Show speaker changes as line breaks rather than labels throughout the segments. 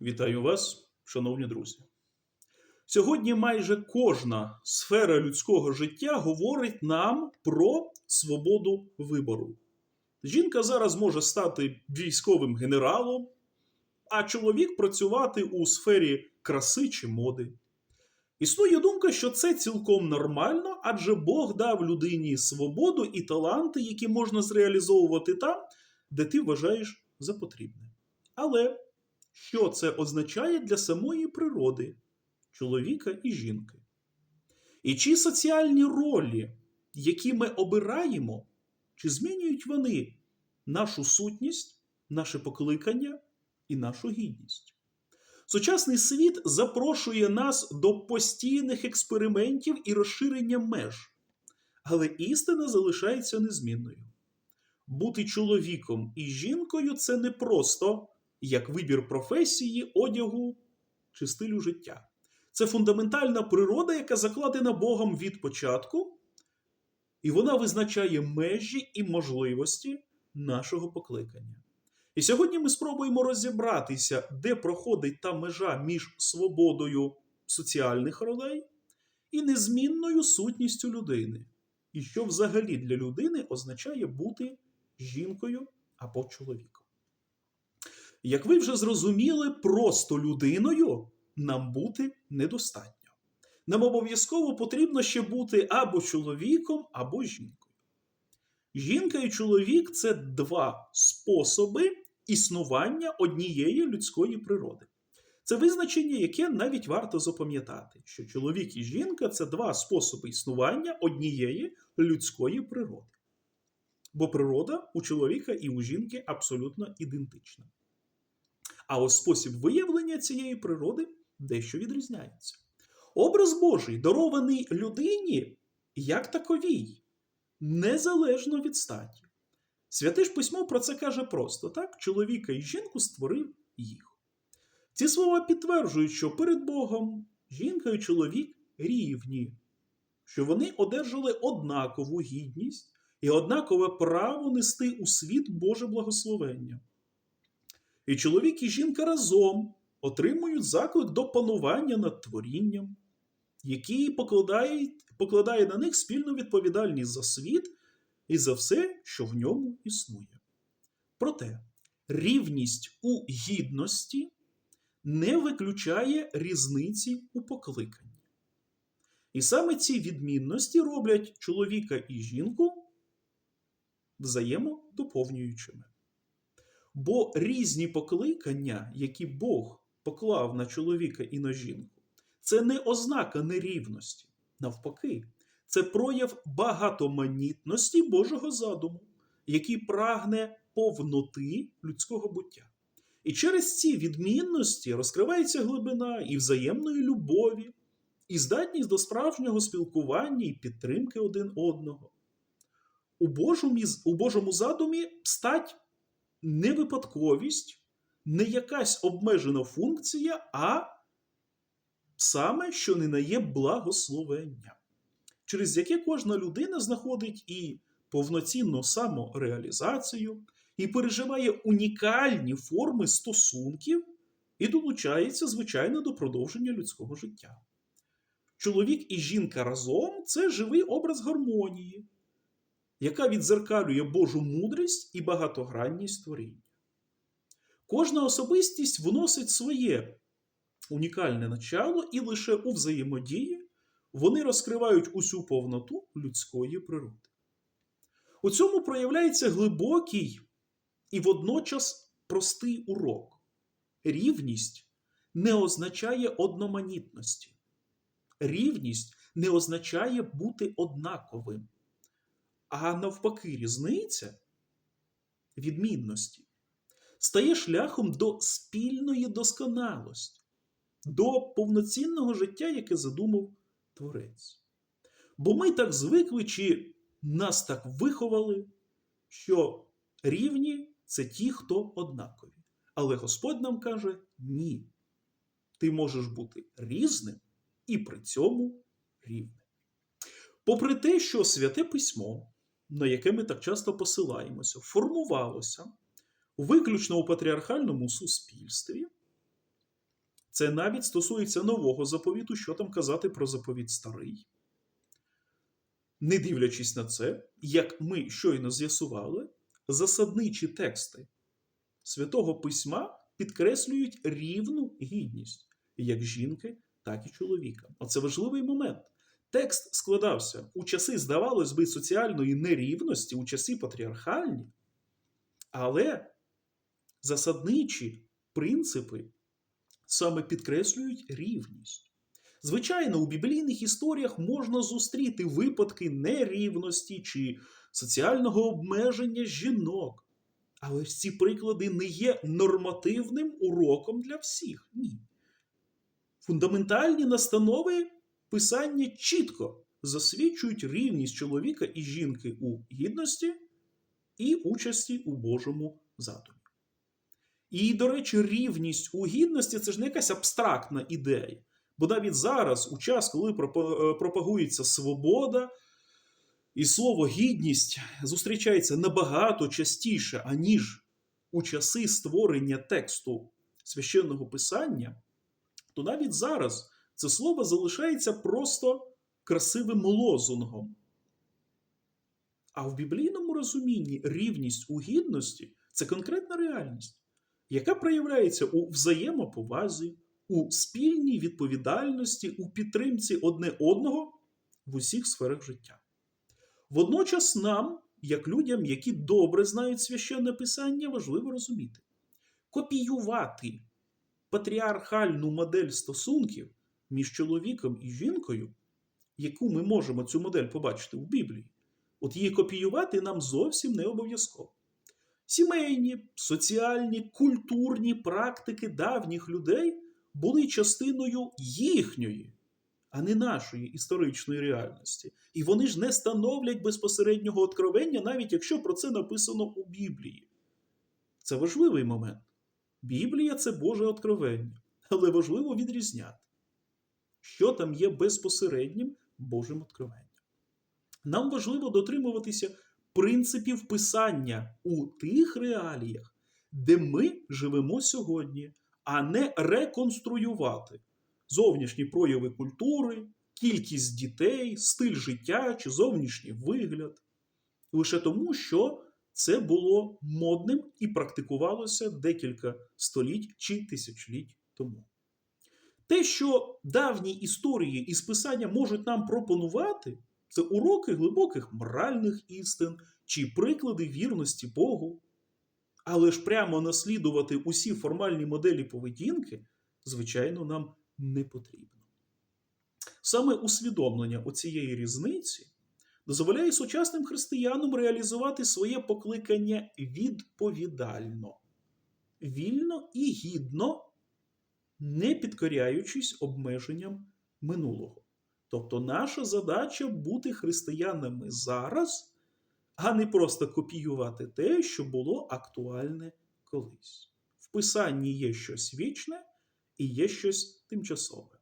Вітаю вас, шановні друзі. Сьогодні майже кожна сфера людського життя говорить нам про свободу вибору. Жінка зараз може стати військовим генералом, а чоловік працювати у сфері краси чи моди. Існує думка, що це цілком нормально, адже Бог дав людині свободу і таланти, які можна зреалізовувати там, де ти вважаєш за потрібне. Але що це означає для самої природи, чоловіка і жінки? І чи соціальні ролі, які ми обираємо, чи змінюють вони нашу сутність, наше покликання і нашу гідність? Сучасний світ запрошує нас до постійних експериментів і розширення меж, але істина залишається незмінною. Бути чоловіком і жінкою це не просто як вибір професії, одягу чи стилю життя. Це фундаментальна природа, яка закладена Богом від початку, і вона визначає межі і можливості нашого покликання. І сьогодні ми спробуємо розібратися, де проходить та межа між свободою соціальних ролей і незмінною сутністю людини, і що взагалі для людини означає бути жінкою або чоловіком. Як ви вже зрозуміли, просто людиною нам бути недостатньо. Нам обов'язково потрібно ще бути або чоловіком, або жінкою. Жінка і чоловік це два способи існування однієї людської природи. Це визначення, яке навіть варто запам'ятати, що чоловік і жінка це два способи існування однієї людської природи. Бо природа у чоловіка і у жінки абсолютно ідентична. А ось спосіб виявлення цієї природи дещо відрізняється. Образ Божий дарований людині як таковій, незалежно від статі. Святе ж письмо про це каже просто так: чоловіка і жінку створив їх. Ці слова підтверджують, що перед Богом жінка і чоловік рівні, що вони одержали однакову гідність і однакове право нести у світ Боже благословення. І чоловік і жінка разом отримують заклик до панування над творінням, який покладає, покладає на них спільну відповідальність за світ і за все, що в ньому існує. Проте рівність у гідності не виключає різниці у покликанні. І саме ці відмінності роблять чоловіка і жінку взаємодоповнюючими. Бо різні покликання, які Бог поклав на чоловіка і на жінку, це не ознака нерівності. Навпаки, це прояв багатоманітності Божого задуму, який прагне повноти людського буття. І через ці відмінності розкривається глибина і взаємної любові, і здатність до справжнього спілкування і підтримки один одного. У Божому, у Божому задумі стать не випадковість, не якась обмежена функція, а саме, що не нає благословення, через яке кожна людина знаходить і повноцінну самореалізацію, і переживає унікальні форми стосунків і долучається, звичайно, до продовження людського життя. Чоловік і жінка разом це живий образ гармонії яка відзеркалює Божу мудрість і багатогранність творіння. Кожна особистість вносить своє унікальне начало, і лише у взаємодії вони розкривають усю повноту людської природи. У цьому проявляється глибокий і водночас простий урок. Рівність не означає одноманітності. Рівність не означає бути однаковим. А навпаки, різниця відмінності стає шляхом до спільної досконалості, до повноцінного життя, яке задумав Творець. Бо ми так звикли, чи нас так виховали, що рівні це ті, хто однакові. Але Господь нам каже: ні. Ти можеш бути різним і при цьому рівним. Попри те, що святе письмо на яке ми так часто посилаємося, формувалося виключно у патріархальному суспільстві, Це навіть стосується нового заповіту, що там казати про заповіт старий. Не дивлячись на це, як ми щойно з'ясували, засадничі тексти Святого Письма підкреслюють рівну гідність як жінки, так і чоловіка. Оце важливий момент. Текст складався у часи, здавалось би, соціальної нерівності, у часи патріархальні, але засадничі принципи саме підкреслюють рівність. Звичайно, у біблійних історіях можна зустріти випадки нерівності чи соціального обмеження жінок. Але ж ці приклади не є нормативним уроком для всіх. Ні. Фундаментальні настанови писання чітко засвідчують рівність чоловіка і жінки у гідності і участі у Божому задумі. І, до речі, рівність у гідності це ж не якась абстрактна ідея. Бо навіть зараз, у час, коли е, пропагується свобода, і слово гідність зустрічається набагато частіше, аніж у часи створення тексту священного писання, то навіть зараз це слово залишається просто красивим лозунгом. А в біблійному розумінні рівність у гідності це конкретна реальність, яка проявляється у взаємоповазі, у спільній відповідальності, у підтримці одне одного в усіх сферах життя. Водночас нам, як людям, які добре знають священне писання, важливо розуміти, копіювати патріархальну модель стосунків між чоловіком і жінкою, яку ми можемо цю модель побачити в Біблії, от її копіювати нам зовсім не обов'язково. Сімейні, соціальні, культурні практики давніх людей були частиною їхньої, а не нашої історичної реальності. І вони ж не становлять безпосереднього откровення, навіть якщо про це написано у Біблії. Це важливий момент. Біблія це Боже откровення, але важливо відрізняти, що там є безпосереднім Божим откровенням. Нам важливо дотримуватися принципів писання у тих реаліях, де ми живемо сьогодні, а не реконструювати зовнішні прояви культури, кількість дітей, стиль життя чи зовнішній вигляд. Лише тому, що це було модним і практикувалося декілька століть чи тисячоліть тому. Те, що давні історії із писання можуть нам пропонувати, це уроки глибоких моральних істин чи приклади вірності Богу. Але ж прямо наслідувати усі формальні моделі поведінки, звичайно, нам не потрібно. Саме усвідомлення оцієї різниці дозволяє сучасним християнам реалізувати своє покликання відповідально, вільно і гідно, не підкоряючись обмеженням минулого. Тобто наша задача бути християнами зараз, а не просто копіювати те, що було актуальне колись. В писанні є щось вічне і є щось тимчасове.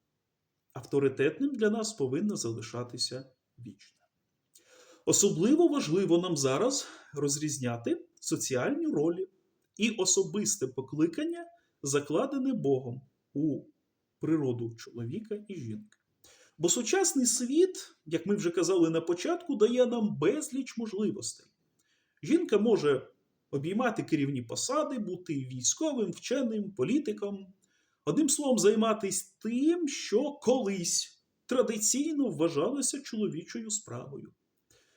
Авторитетним для нас повинно залишатися вічне. Особливо важливо нам зараз розрізняти соціальні ролі і особисте покликання, закладене Богом у природу чоловіка і жінки. Бо сучасний світ, як ми вже казали на початку, дає нам безліч можливостей. Жінка може обіймати керівні посади, бути військовим, вченим, політиком, одним словом, займатися тим, що колись традиційно вважалося чоловічою справою.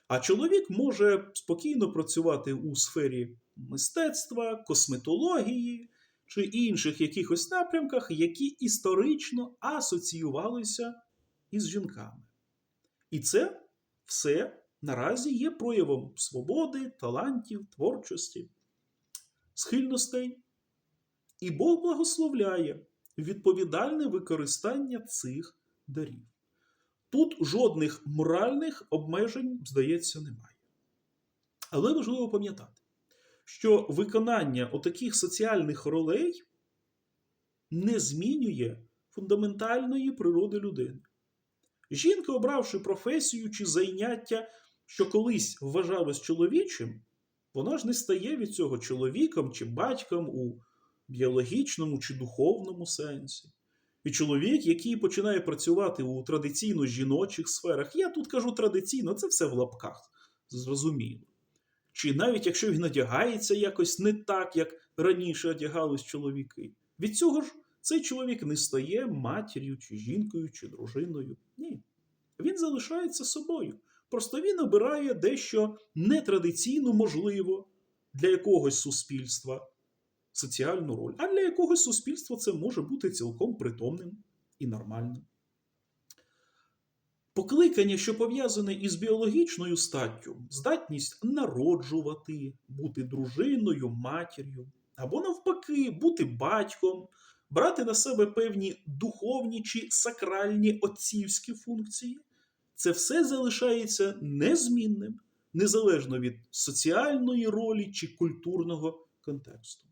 А чоловік може спокійно працювати у сфері мистецтва, косметології чи інших якихось напрямках, які історично асоціювалися із жінками. І це все наразі є проявом свободи, талантів, творчості, схильностей. І Бог благословляє відповідальне використання цих дарів. Тут жодних моральних обмежень, здається, немає. Але важливо пам'ятати, що виконання отаких соціальних ролей не змінює фундаментальної природи людини. Жінка, обравши професію чи зайняття, що колись вважалось чоловічим, вона ж не стає від цього чоловіком чи батьком у біологічному чи духовному сенсі. І чоловік, який починає працювати у традиційно жіночих сферах, я тут кажу традиційно, це все в лапках, зрозуміло. Чи навіть якщо він одягається якось не так, як раніше одягались чоловіки, від цього ж цей чоловік не стає матір'ю, чи жінкою, чи дружиною. Ні. Він залишається собою. Просто він обирає дещо нетрадиційну, можливо, для якогось суспільства соціальну роль, а для якогось суспільства це може бути цілком притомним і нормальним. Покликання, що пов'язане із біологічною статтю, здатність народжувати, бути дружиною, матір'ю, або навпаки, бути батьком, брати на себе певні духовні чи сакральні отцівські функції, це все залишається незмінним, незалежно від соціальної ролі чи культурного контексту.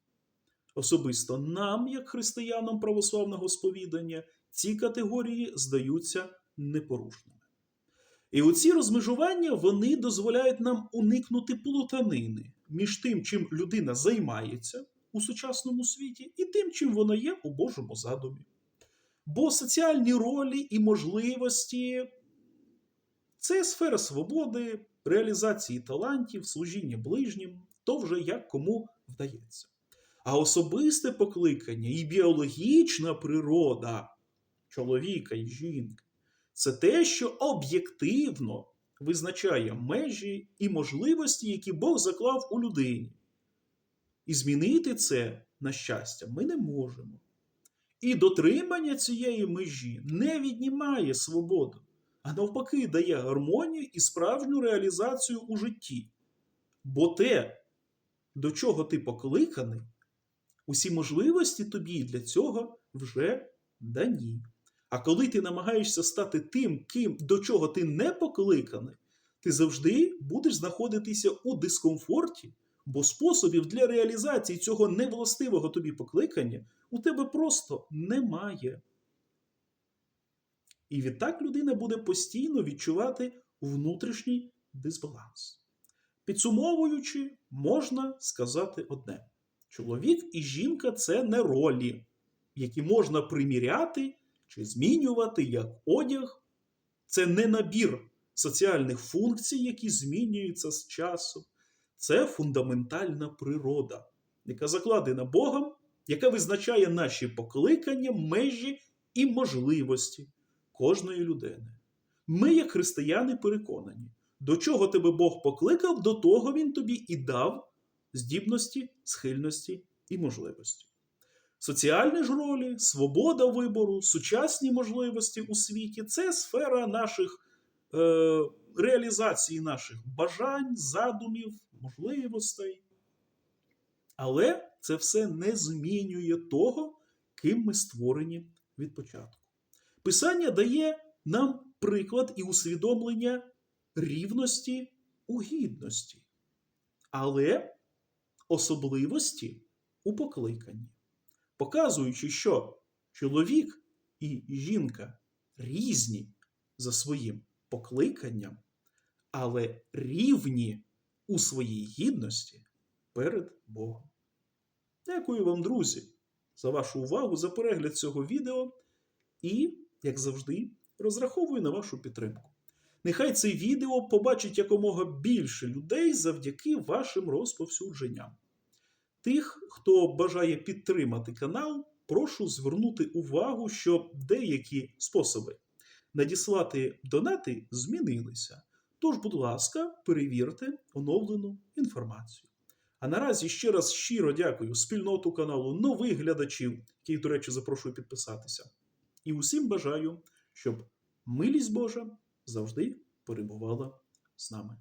Особисто нам, як християнам православного сповідання, ці категорії здаються непорушними. І оці розмежування вони дозволяють нам уникнути плутанини між тим, чим людина займається у сучасному світі, і тим, чим вона є у Божому задумі. Бо соціальні ролі і можливості це сфера свободи, реалізації талантів, служіння ближнім, то вже як кому вдається. А особисте покликання і біологічна природа чоловіка і жінки це те, що об'єктивно визначає межі і можливості, які Бог заклав у людині. І змінити це, на щастя, ми не можемо. І дотримання цієї межі не віднімає свободу, а навпаки, дає гармонію і справжню реалізацію у житті. Бо те, до чого ти покликаний, усі можливості тобі для цього вже дані. А коли ти намагаєшся стати тим, ким до чого ти не покликаний, ти завжди будеш знаходитися у дискомфорті, бо способів для реалізації цього невластивого тобі покликання у тебе просто немає. І відтак людина буде постійно відчувати внутрішній дисбаланс. Підсумовуючи, можна сказати одне: чоловік і жінка це не ролі, які можна приміряти чи змінювати як одяг. Це не набір соціальних функцій, які змінюються з часом. Це фундаментальна природа, яка закладена Богом, яка визначає наші покликання, межі і можливості кожної людини. Ми, як християни, переконані, до чого тебе Бог покликав, до того Він тобі і дав здібності, схильності і можливості. Соціальні ж ролі, свобода вибору, сучасні можливості у світі це сфера наших е, реалізації наших бажань, задумів, можливостей. Але це все не змінює того, ким ми створені від початку. Писання дає нам приклад і усвідомлення рівності у гідності, але особливості у покликанні показуючи, що чоловік і жінка різні за своїм покликанням, але рівні у своїй гідності перед Богом. Дякую вам, друзі, за вашу увагу, за перегляд цього відео і, як завжди, розраховую на вашу підтримку. Нехай це відео побачить якомога більше людей завдяки вашим розповсюдженням. Тих, хто бажає підтримати канал, прошу звернути увагу, що деякі способи надіслати донати змінилися. Тож, будь ласка, перевірте оновлену інформацію. А наразі ще раз щиро дякую спільноту каналу нових глядачів, яких, до речі, запрошую підписатися. І усім бажаю, щоб милість Божа завжди перебувала з нами.